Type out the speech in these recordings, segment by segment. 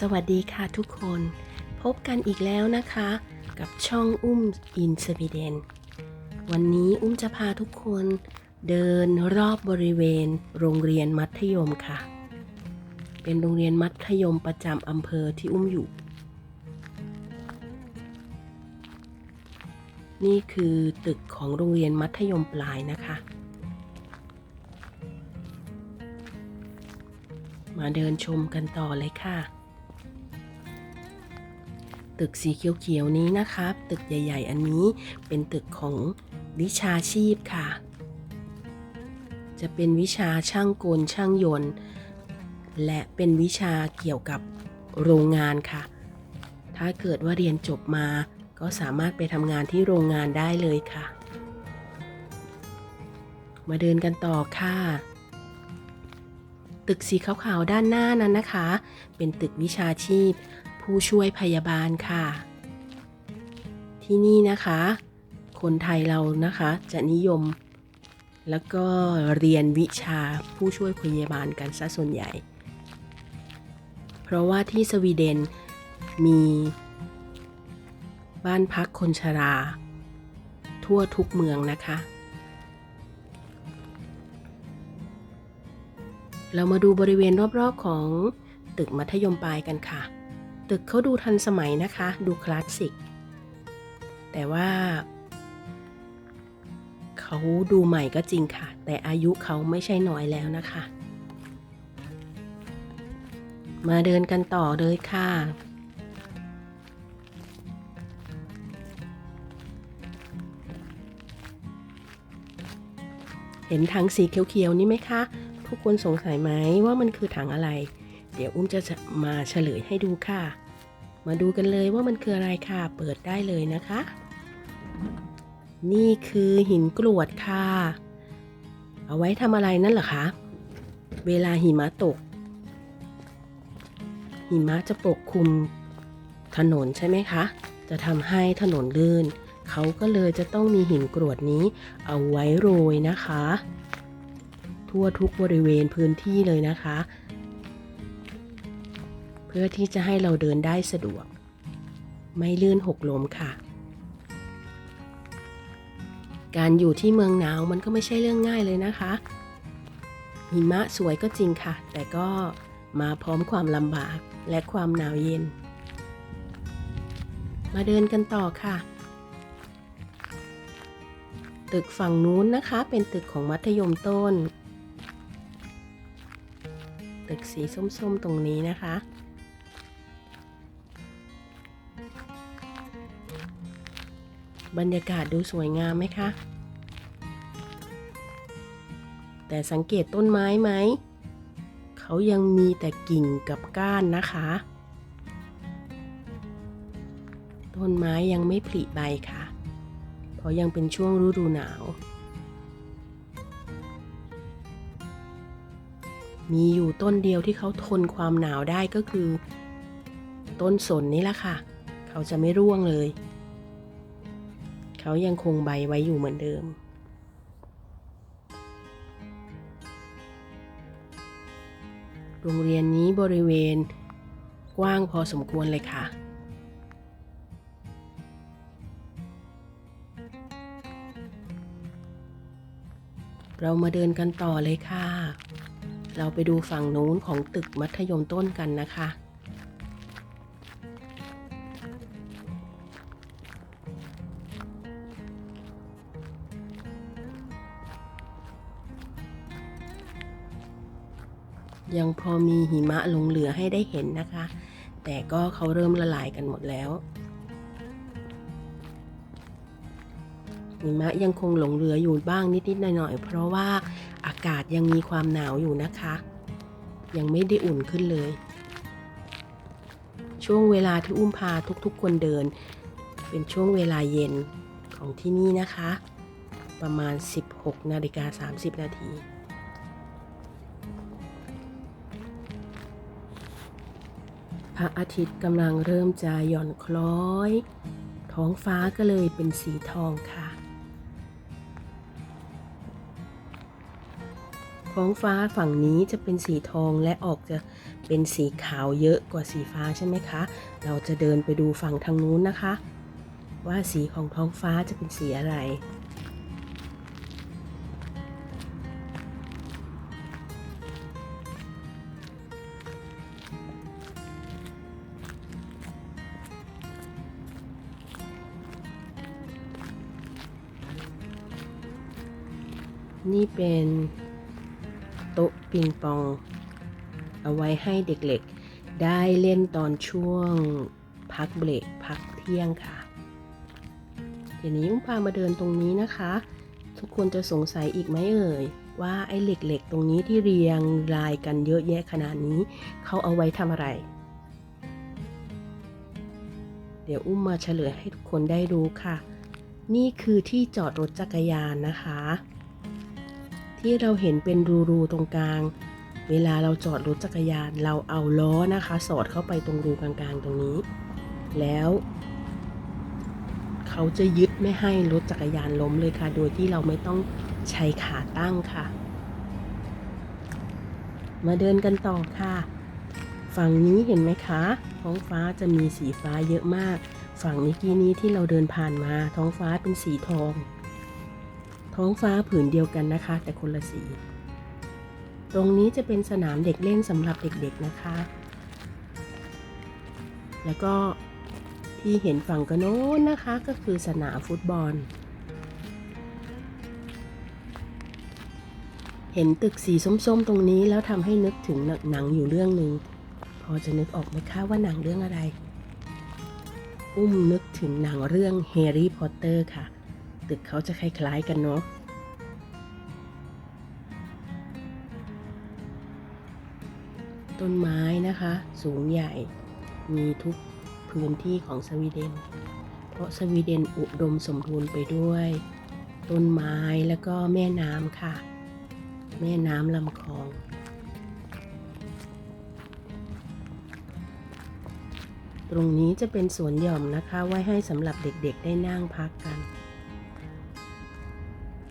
สวัสดีค่ะทุกคน พบกันอีกแล้วนะคะ กับช่องอุ้มอินสวีเดน วันนี้อุ้มจะพาทุกคนเดินรอบบริเวณ โรงเรียนมัธยมค่ะ เป็นโรงเรียนมัธยมประจำอำเภอที่อุ้มอยู่ นี่คือตึกของโรงเรียนมัธยมปลายนะคะ มาเดินชมกันต่อเลยค่ะ ตึกสีเขียวๆนี้นะครับ ตึกใหญ่ ๆ อันนี้เป็นตึกของวิชาชีพค่ะ จะเป็นวิชาช่างกลช่างยนต์ และเป็นวิชาเกี่ยวกับโรงงานค่ะ ถ้าเกิดว่าเรียนจบมาก็สามารถไปทำงานที่โรงงานได้เลยค่ะ มาเดินกันต่อค่ะตึกสีขาวๆด้านหน้านั้นนะคะ เป็นตึกวิชาชีพ ผู้ช่วยพยาบาลค่ะ ที่นี่นะคะ คนไทยเรานะคะจะนิยม แล้วก็เรียนวิชาผู้ช่วยพยาบาลกันซะส่วนใหญ่ เพราะว่าที่สวีเดนมีบ้านพักคนชรา ทั่วทุกเมืองนะคะ เรามาดูบริเวณรอบๆของตึกมัธยมปลายกันค่ะ ตึกเขาดูทันสมัยนะคะ ดูคลาสสิก แต่ว่า เขาดูใหม่ก็จริงค่ะ แต่อายุเขาไม่ใช่น้อยแล้วนะคะ มาเดินกันต่อเลยค่ะเห็นถังสีเขียวๆนี่ไหมคะ ทุกคนสงสัยไหมว่ามันคือถังอะไร เดี๋ยวอุ้มจะมาเฉลยให้ดูค่ะ มาดูกันเลยว่ามันคืออะไรค่ะ เปิดได้เลยนะคะ นี่คือหินกรวดค่ะ เอาไว้ทำอะไรนั่นเหรอคะ เวลาหิมะตก หิมะจะปกคลุมถนนใช่ไหมคะ จะทำให้ถนนลื่น เขาก็เลยจะต้องมีหินกรวดนี้เอาไว้โรยนะคะ ทั่วทุกบริเวณพื้นที่เลยนะคะ พื่อที่จะให้เราเดินได้สะดวก ไม่ลื่นหกล้มค่ะ การอยู่ที่เมืองหนาวมันก็ไม่ใช่เรื่องง่ายเลยนะคะหิมะสวยก็จริงค่ะ แต่ก็มาพร้อมความลำบากและความหนาวเย็น มาเดินกันต่อค่ะ ตึกฝั่งนู้นนะคะ เป็นตึกของมัธยมต้น ตึกสีส้มๆตรงนี้นะคะ บรรยากาศดูสวยงามไหมคะ แต่สังเกตต้นไม้ไหม เขายังมีแต่กิ่งกับก้านนะคะ ต้นไม้ยังไม่ผลิใบค่ะ เพราะยังเป็นช่วงฤดูหนาว มีอยู่ต้นเดียวที่เขาทนความหนาวได้ก็คือ ต้นสนนี่แหละค่ะ เขาจะไม่ร่วงเลย เขายังคงใบไว้อยู่เหมือนเดิม โรงเรียนนี้บริเวณกว้างพอสมควรเลยค่ะเรามาเดินกันต่อเลยค่ะ เราไปดูฝั่งนู้นของตึกมัธยมต้นกันนะคะ ยังพอมีหิมะหลงเหลือให้ได้เห็นนะคะ แต่ก็เขาเริ่มละลายกันหมดแล้ว หิมะยังคงหลงเหลืออยู่บ้างนิดๆหน่อยๆเพราะว่าอากาศยังมีความหนาวอยู่นะคะ ยังไม่ได้อุ่นขึ้นเลย ช่วงเวลาที่อุ้มพาทุกๆคนเดิน เป็นช่วงเวลาเย็นของที่นี่นะคะ ประมาณ 16นาฬิกา30 นาที พระอาทิตย์กำลังเริ่มจะหย่อนคล้อย ท้องฟ้าก็เลยเป็นสีทองค่ะ ท้องฟ้าฝั่งนี้จะเป็นสีทองและออกจะเป็นสีขาวเยอะกว่าสีฟ้าใช่ไหมคะ เราจะเดินไปดูฝั่งทางนู้นนะคะ ว่าสีของท้องฟ้าจะเป็นสีอะไร นี่เป็นโต๊ะปิงปอง เอาไว้ให้เด็กเล็กได้เล่นตอนช่วงพักเบรกพักเที่ยงค่ะ เดี๋ยวนี้อุ้มพามาเดินตรงนี้นะคะ ทุกคนจะสงสัยอีกไหมเอ่ย ว่าไอ้เหล็กๆ ตรงนี้ที่เรียงรายกันเยอะแยะขนาดนี้ เขาเอาไว้ทำอะไร เดี๋ยวอุ้มมาเฉลยให้ทุกคนได้รู้ค่ะ นี่คือที่จอดรถจักรยานนะคะ ที่เราเห็นเป็นรูๆตรงกลาง เวลาเราจอดรถจักรยานเราเอาล้อนะคะ สอดเข้าไปตรงรูกลางๆตรงนี้ แล้วเขาจะยึดไม่ให้รถจักรยานล้มเลยค่ะ โดยที่เราไม่ต้องใช้ขาตั้งค่ะ มาเดินกันต่อค่ะ ฝั่งนี้เห็นไหมคะ ท้องฟ้าจะมีสีฟ้าเยอะมาก ฝั่งเมื่อกี้นี้ที่เราเดินผ่านมาท้องฟ้าเป็นสีทอง ท้องฟ้าผืนเดียวกันนะคะ แต่คนละสี ตรงนี้จะเป็นสนามเด็กเล่นสำหรับเด็กๆนะคะ แล้วก็ที่เห็นฝั่งกระโน้นนะคะก็คือสนามฟุตบอล เห็นตึกสีส้มๆ ตรงนี้แล้วทำให้นึกถึงหนังอยู่เรื่องหนึ่งพอจะนึกออกไหมคะว่าหนังเรื่องอะไร อุ้มนึกถึงหนังเรื่องแฮร์รี่พอตเตอร์ค่ะ ตึกเขาจะคล้าย ๆ กันเนาะต้นไม้นะคะ สูงใหญ่มีทุกพื้นที่ของสวีเดน เพราะสวีเดนอุดมสมบูรณ์ไปด้วย ต้นไม้แล้วก็แม่น้ำค่ะ แม่น้ำลำคลองตรงนี้จะเป็นสวนหย่อมนะคะ ไว้ให้สำหรับเด็กๆได้นั่งพักกัน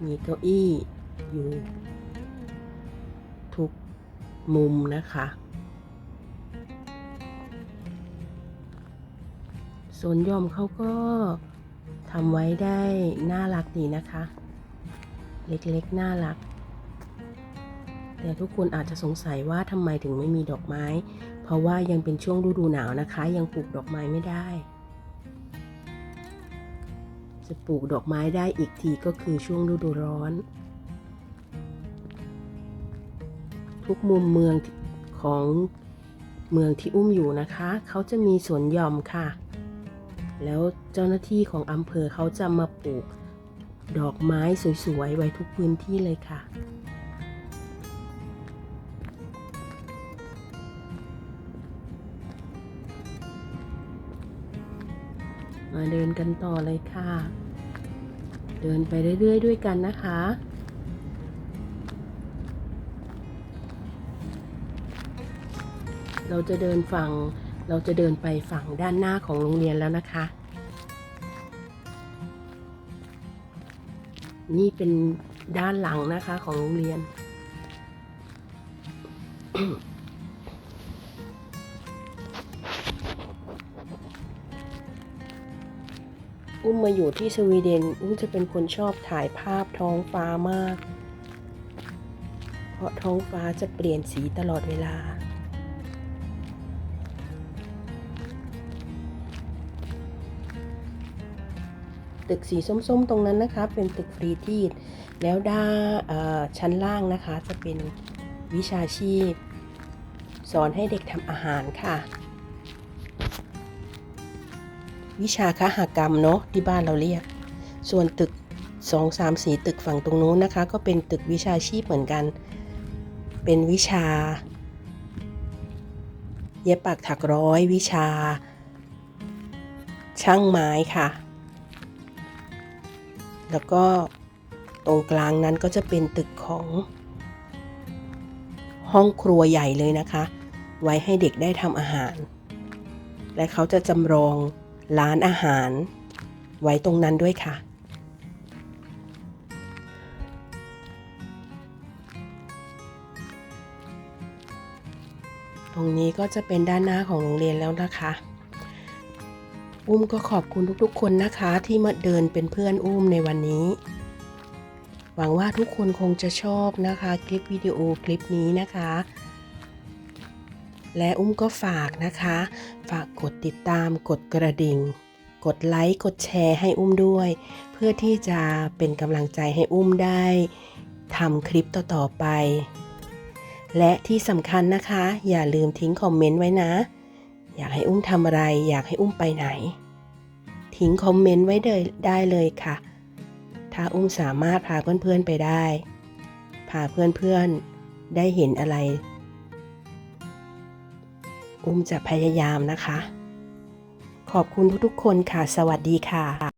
มีเก้าอี้อยู่ ทุกมุมนะคะ สวนยอมเขาก็ทำไว้ได้น่ารักดีนะคะ เล็กๆ น่ารัก แต่ทุกคนอาจจะสงสัยว่าทำไมถึงไม่มีดอกไม้ เพราะว่ายังเป็นช่วงฤดูหนาวนะคะ ยังปลูกดอกไม้ไม่ได้ จะปลูกดอกไม้ได้อีกทีก็คือช่วงฤดูร้อน ทุกมุมเมืองของเมืองที่อุ้มอยู่นะคะ เขาจะมีสวนหย่อมค่ะ แล้วเจ้าหน้าที่ของอำเภอเขาจะมาปลูกดอกไม้สวยๆ ไว้ทุกพื้นที่เลยค่ะ มาเดินกันต่อเลยค่ะ เดินไปเรื่อยๆด้วยกันนะคะเราจะเดินฝั่ง เราจะเดินไปฝั่งด้านหน้าของโรงเรียนแล้วนะคะ นี่เป็นด้านหลังนะคะของโรงเรียน อุ้มมาอยู่ที่สวีเดนอุ้มจะเป็นคนชอบถ่ายภาพท้องฟ้ามาก เพราะท้องฟ้าจะเปลี่ยนสีตลอดเวลา ตึกสีส้มๆตรงนั้นนะคะ เป็นตึกฟรีทีดแล้วด้านชั้นล่างนะคะจะเป็นวิชาชีพ สอนให้เด็กทำอาหารค่ะ วิชาคหกรรมเนาะที่บ้านเราเรียก ส่วนตึก 2 3 4 ตึกฝั่งตรงนู้นนะคะ ก็เป็นตึกวิชาชีพเหมือนกัน เป็นวิชา เย็บปักถักร้อยวิชา ช่างไม้ค่ะ แล้วก็ตรงกลางนั้นก็จะเป็นตึกของห้องครัวใหญ่เลยนะคะ ไว้ให้เด็กได้ทำอาหาร และเขาจะจำลอง ร้านอาหาร ไว้ตรงนั้นด้วยค่ะ ตรงนี้ก็จะเป็นด้านหน้าของโรงเรียนแล้วนะคะ อุ้มก็ขอบคุณทุกๆ คนนะคะที่มาเดินเป็นเพื่อนอุ้มในวันนี้ หวังว่าทุกคนคงจะชอบนะคะ คลิปวิดีโอคลิปนี้นะคะและอุ้มก็ฝากนะคะากกดติดตามกดกระดิ่ง กดไลค์กดแชร์ให้อุ้มด้วย เพื่อที่จะเป็นกำลังใจให้อุ้มได้ทำคลิปต่อๆไป และที่สำคัญนะคะ อย่าลืมทิ้งคอมเมนต์ไว้นะ อยากให้อุ้มทำอะไร อยากให้อุ้มไปไหน ทิ้งคอมเมนต์ไว้เลยได้เลยค่ะ ถ้าอุ้มสามารถพาเพื่อนๆไปได้ พาเพื่อนๆได้เห็นอะไร อุ้มจะพยายามนะคะ ขอบคุณทุกๆคนค่ะ สวัสดีค่ะ